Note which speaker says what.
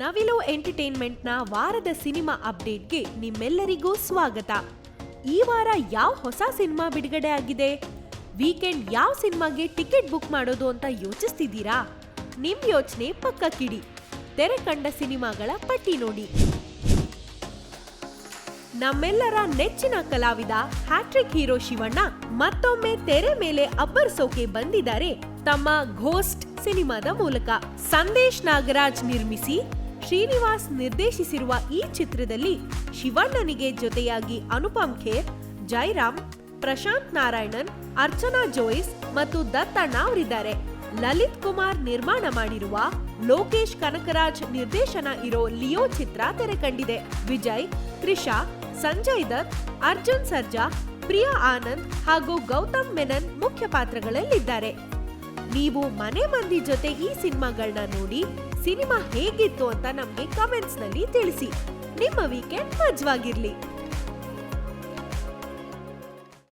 Speaker 1: ನವಿಲು ಎಂಟರ್ಟೈನ್ಮೆಂಟ್ನ ವಾರದ ಸಿನಿಮಾ ಅಪ್ಡೇಟ್ಗೆ ನಿಮ್ಮೆಲ್ಲರಿಗೂ ಸ್ವಾಗತ. ಈ ವಾರ ಯಾವ ಹೊಸ ಸಿನಿಮಾ ಬಿಡುಗಡೆ ಆಗಿದೆ? ವೀಕೆಂಡ್ ಯಾವ ಸಿನಿಮಾಗೆ ಟಿಕೆಟ್ ಬುಕ್ ಮಾಡೋದು ಅಂತ ಯೋಚಿಸ್ತಿದ್ದೀರಾ? ನಿಮ್ಮ ಯೋಚನೆ ಪಕ್ಕಕ್ಕಿಡಿ. ತೆರೆ ಕಂಡ ಸಿನಿಮಾಗಳ ಪಟ್ಟಿ ನೋಡಿ. ನಮ್ಮೆಲ್ಲರ ನೆಚ್ಚಿನ ಕಲಾವಿದ ಹ್ಯಾಟ್ರಿಕ್ ಹೀರೋ ಶಿವಣ್ಣ ಮತ್ತೊಮ್ಮೆ ತೆರೆ ಮೇಲೆ ಅಬ್ಬರಿಸೋಕೆ ಬಂದಿದ್ದಾರೆ ತಮ್ಮ ಘೋಸ್ಟ್ ಸಿನಿಮಾದ ಮೂಲಕ. ಸಂದೇಶ್ ನಾಗರಾಜ್ ನಿರ್ಮಿಸಿ ಶ್ರೀನಿವಾಸ್ ನಿರ್ದೇಶಿಸಿರುವ ಈ ಚಿತ್ರದಲ್ಲಿ ಶಿವಣ್ಣನಿಗೆ ಜೊತೆಯಾಗಿ ಅನುಪಮ್ ಖೇರ್, ಜೈರಾಮ್, ಪ್ರಶಾಂತ್ ನಾರಾಯಣನ್, ಅರ್ಚನಾ ಜೋಯಿಸ್ ಮತ್ತು ದತ್ತಣ್ಣ ಅವರಿದ್ದಾರೆ ಲಲಿತ್ ಕುಮಾರ್ ನಿರ್ಮಾಣ ಮಾಡಿರುವ ಲೋಕೇಶ್ ಕನಕರಾಜ್ ನಿರ್ದೇಶನ ಇರೋ ಲಿಯೋ ಚಿತ್ರ ತೆರೆ ಕಂಡಿದೆ ವಿಜಯ್, ತ್ರಿಷಾ, ಸಂಜಯ್ ದತ್, ಅರ್ಜುನ್ ಸರ್ಜಾ, ಪ್ರಿಯಾ ಆನಂದ್ ಹಾಗೂ ಗೌತಮ್ ಮೆನನ್ ಮುಖ್ಯ ಪಾತ್ರಗಳಲ್ಲಿದ್ದಾರೆ. ನೀವು ಮನೆ ಮಂದಿ ಜೊತೆ ಈ ಸಿನಿಮಾಗಳನ್ನ ನೋಡಿ ಸಿನಿಮಾ ಹೇಗಿತ್ತು ಅಂತ ನಮಗೆ ಕಮೆಂಟ್ಸ್ನಲ್ಲಿ ತಿಳಿಸಿ. ನಿಮ್ಮ ವೀಕೆಂಡ್ ಮಜ್ವಾಗಿರ್ಲಿ.